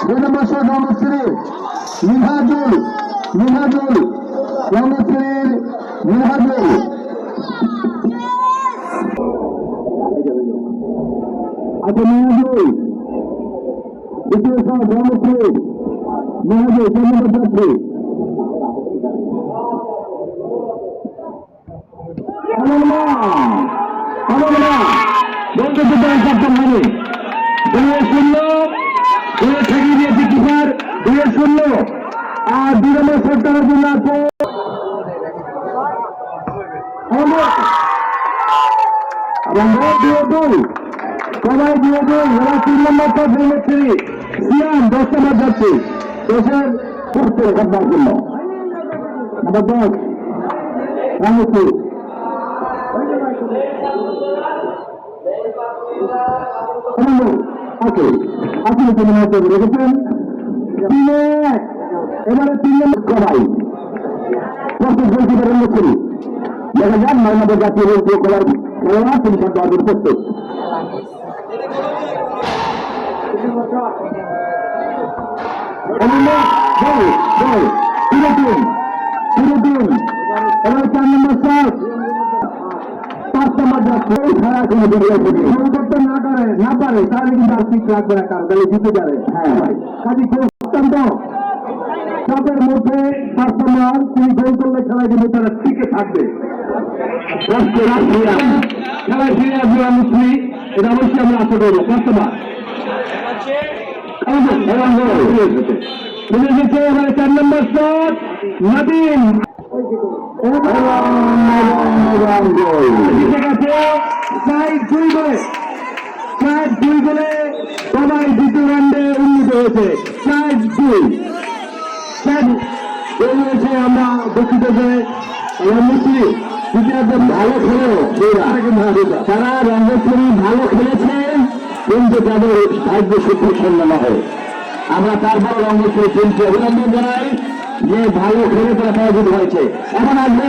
দুই number shot Ramashree Minhajul Minhajul রমশ্রীর মিনহাজুল আচ্ছা মিনহাজুল দ্বিতীয় শট রমশ্রী মিনহাজুল তিন নম্বর যাত্রী বলতে তো দশ সপ্তাহ হবে দুয়ে শূন্য দুয়ে ঠেকিয়ে দিয়েছে কিপার দুয়ে শূন্য আর দুই নম্বর সপ্তাহের জন্য আছে দিয়ে দুই সবাই দিয়ে দুই এরা তিন নম্বর পর ভেঙেছি সিয়াম দশ নম্বর যাচ্ছে দেশের করতে ঘটনার জন্য নম্বর দশ রামেশ্বর ওকে আসলে তিনি হয়তো রেখেছেন তিন এক এবারে তিন নম্বর সবাই প্রস্তুত বলতে পারেন করি দেখা যাক মাইনাদের জাতীয় বলতে করার খেলোয়াড় তিনি সাথে অর্জন প্রস্তুত পুরো টিম পুরো টিম এবার চার নম্বর শট পাঁচ তিনি গোল করলে খেলায় কিন্তু তারা টিকে থাকবে খেলায় ফিরে আসবে মুসলি এটা অবশ্যই আমরা আশা করব পাঁচ চার নম্বর শট সাইড সবাই দ্বিতীয় রাউন্ডে উন্নীত হয়েছে আমরা দুঃখিত যে রঙ্গশ্রী দ্বিতীয়ার্ধে ভালো খেলেও তারা রঙ্গশ্রী ভালো খেলেছেন কিন্তু তাদের ভাগ্য সত্যি সম্মান হয় আমরা তারপর রঙ্গশ্রী টিমকে অভিনন্দন জানাই। যে ভালো খেলে তারা পরাজিত হয়েছে। এখন আসবে